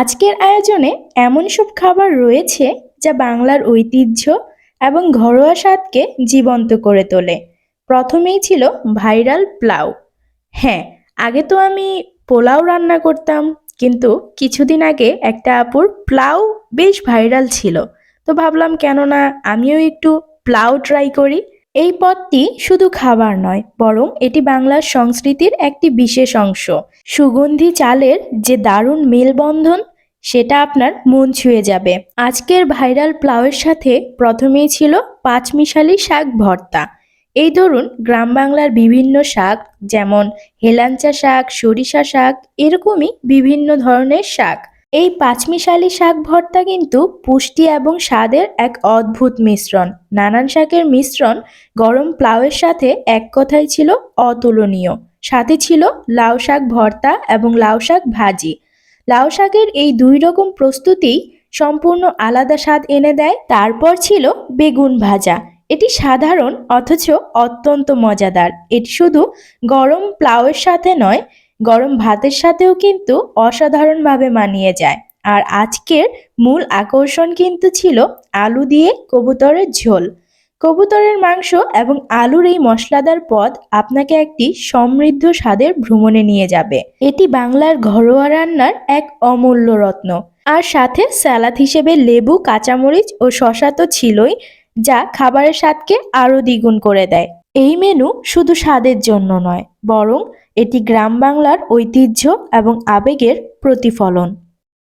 আজকের আয়োজনে এমন সব খাবার রয়েছে যা বাংলার ঐতিহ্য এবং ঘরোয়া স্বাদকে জীবন্ত করে তোলে। প্রথমেই ছিল ভাইরাল প্লাউ হ্যাঁ আগে তো আমি পোলাও রান্না করতাম, কিন্তু কিছুদিন আগে একটা আপুর প্লাউ বেশ ভাইরাল ছিল। তো ভাবলাম কেন না আমিও একটু প্লাউ ট্রাই করি। এই পদটি শুধু খাবার নয়, বরং এটি বাংলার সংস্কৃতির একটি বিশেষ অংশ। সুগন্ধি চালের যে দারুণ মেলবন্ধন, সেটা আপনার মন ছুঁয়ে যাবে। আজকের ভাইরাল প্লাউয়ের সাথে প্রথমেই ছিল পাঁচমিশালি শাক ভর্তা। এই ধরুন গ্রাম বাংলার বিভিন্ন শাক, যেমন হেলাঞ্চা শাক, সরিষা শাক, এরকমই বিভিন্ন ধরনের শাক। এই পাঁচমিশালি শাক ভর্তা কিন্তু পুষ্টি এবং স্বাদের এক অদ্ভুত মিশ্রণ। নানান শাকের মিশ্রণ গরম প্লাউয়ের সাথে এক কথাই ছিল অতুলনীয়। সাথে ছিল লাউ শাক ভর্তা এবং লাউ শাক ভাজি। লাউ শাকের এই দুই রকম প্রস্তুতিই সম্পূর্ণ আলাদা স্বাদ এনে দেয়, তারপর ছিল বেগুন ভাজা। এটি সাধারণ, অথচ অত্যন্ত মজাদার। এটি শুধু গরম প্লাউয়ের সাথে নয় গরম ভাতের সাথেও কিন্তু অসাধারণভাবে মানিয়ে যায়। আর আজকের মূল আকর্ষণ কিন্তু ছিল আলু দিয়ে কবুতরের ঝোল। কবুতরের মাংস এবং আলুর এই মশলাদার পদ আপনাকে একটি সমৃদ্ধ স্বাদের ভ্রমণে নিয়ে যাবে। এটি বাংলার ঘরোয়া রান্নার এক অমূল্য রত্ন। আর সাথে স্যালাদ হিসেবে লেবু, কাঁচামরিচ ও শশা তো ছিলই, যা খাবারের স্বাদকে আরও দ্বিগুণ করে দেয়। এই মেনু শুধু স্বাদের জন্য নয় বরং এটি গ্রাম বাংলার ঐতিহ্য এবং আবেগের প্রতিফলন।